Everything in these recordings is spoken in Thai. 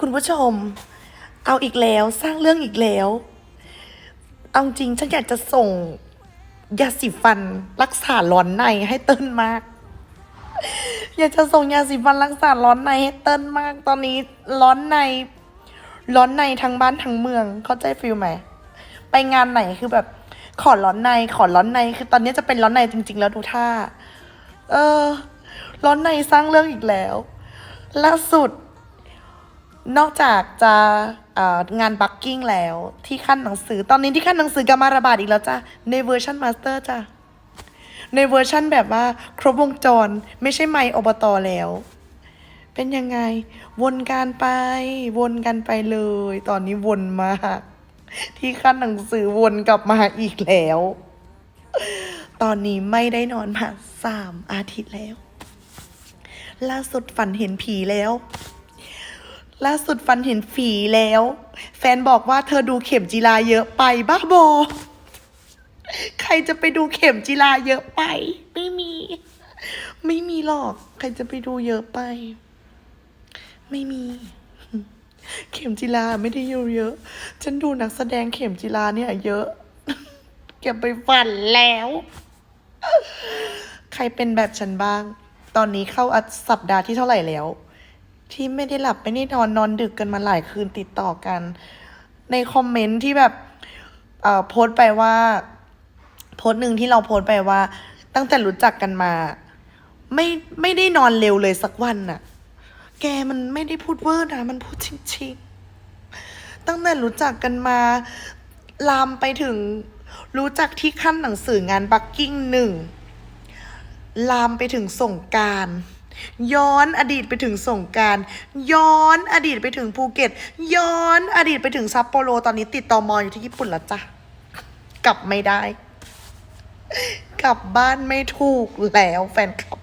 คุณผู้ชม เอาอีกแล้วสร้างเรื่องอีกแล้ว เอาจริงฉันอยากจะส่งยาสีฟันรักษาร้อนในให้เติ้ลมาก อยากจะส่งยาสีฟันรักษาร้อนในให้เติ้ลมาก ตอนนี้ร้อนใน ร้อนในทั้งบ้านทั้งเมือง เข้าใจฟิลไหมไปงานไหนคือแบบ ขอร้อนในขอร้อนในคือตอนนี้จะเป็นร้อนในจริง ๆ แล้วดูท่า เออ ร้อนในสร้างเรื่องอีกแล้วล่าสุด นอกจากจะงานบักกิ้งแล้วที่ขั้นหนังสือ ตอนนี้ที่ขั้นหนังสือกำมาระบาดอีกแล้วจ้ะ ในเวอร์ชันมาสเตอร์จ้ะ ในเวอร์ชันแบบว่าครบวงจรไม่ใช่ไมค์อบตอแล้ว เป็นยังไง วนการไป วนกันไปเลย ตอนนี้วนมาก ที่ขั้นหนังสือวนกลับมาอีกแล้ว ตอนนี้ไม่ได้นอนมาสามอาทิตย์แล้ว ล่าสุดฝันเห็นผีแล้ว ล่าสุดฝันเห็นฝีแล้ว แฟนบอกว่าเธอดูเข็มจีราเยอะไปบ้าบอใครจะไปดูเข็มจีราเยอะไป ไม่มี ไม่มีหรอก ใครจะไปดูเยอะไป ไม่มี เข็มจีราไม่ได้อยู่เยอะ ฉันดูนักแสดงเข็มจีราเนี่ย เยอะ เก็บไปฝันแล้ว ใครเป็นแบบฉันบ้าง ตอนนี้เข้าอัดสัปดาห์ที่เท่าไหร่แล้ว ที่ไม่ได้หลับไม่ได้นอนนอนดึกกันมาหลายคืนติดต่อกัน ในคอมเมนต์ที่แบบเอ่อโพสต์ไปว่า โพสต์หนึ่งที่เราโพสต์ไปว่า ตั้งแต่รู้จักกันมา ไม่ไม่ได้นอนเร็วเลยสักวันน่ะ แกมันไม่ได้พูดเวอร์นะมันพูดจริงๆ ตั้งแต่รู้จักกันมา ลามไปถึง รู้จักที่ขั้นหนังสืองานบักกิ้งหนึ่งลามไปถึงส่งการ ย้อนอดีตไปถึงส่งการย้อนอดีตไปถึงภูเก็ต ย้อนอดีตไปถึงซัปโปโรตอนนี้ติดตอมออยู่ที่ญี่ปุ่นแล้วจ้ะกลับไม่ได้ กลับบ้านไม่ถูกแล้วแฟนคลับ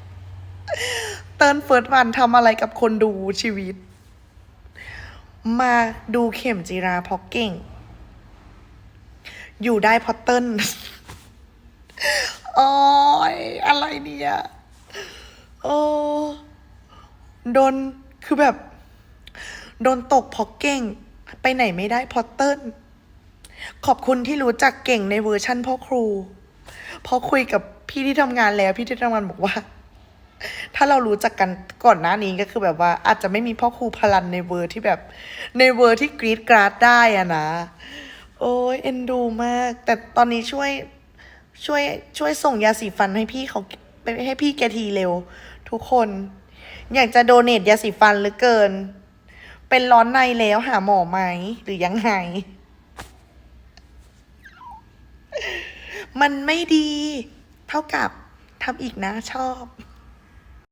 เติร์นเฟิร์สวันทำอะไรกับคนดูชีวิต มาดูเข็มจีราเพราะเก่ง อยู่ได้เพราะเติ้ลโอ้ยอะไรเนี่ย โอ้ โดนคือแบบ โดนตกเพราะเก่ง ไปไหนไม่ได้เพราะเติ้ลขอบคุณที่รู้จักเก่งในเวอร์ชั่นพ่อครูพอคุยกับพี่ที่ทำงานแล้ว พี่ที่ทำงานบอกว่า ถ้าเรารู้จักกันก่อนหน้านี้ก็คือแบบว่า อาจจะไม่มีพ่อครูพลันในเวอร์ที่แบบ ในเวอร์ที่กรีดกราดได้อะนะ โอ้ยเอ็นดูมาก แต่ตอนนี้ช่วยช่วยช่วยส่งยาสีฟันให้พี่เขาไปให้พี่แกทีเร็ว ทุกคน อยากจะโดเนทยาสีฟันหรือเกิน เป็นร้อนในแล้วหาหมอไหมหรือยังไง มันไม่ดี เท่ากับทำอีกนะชอบ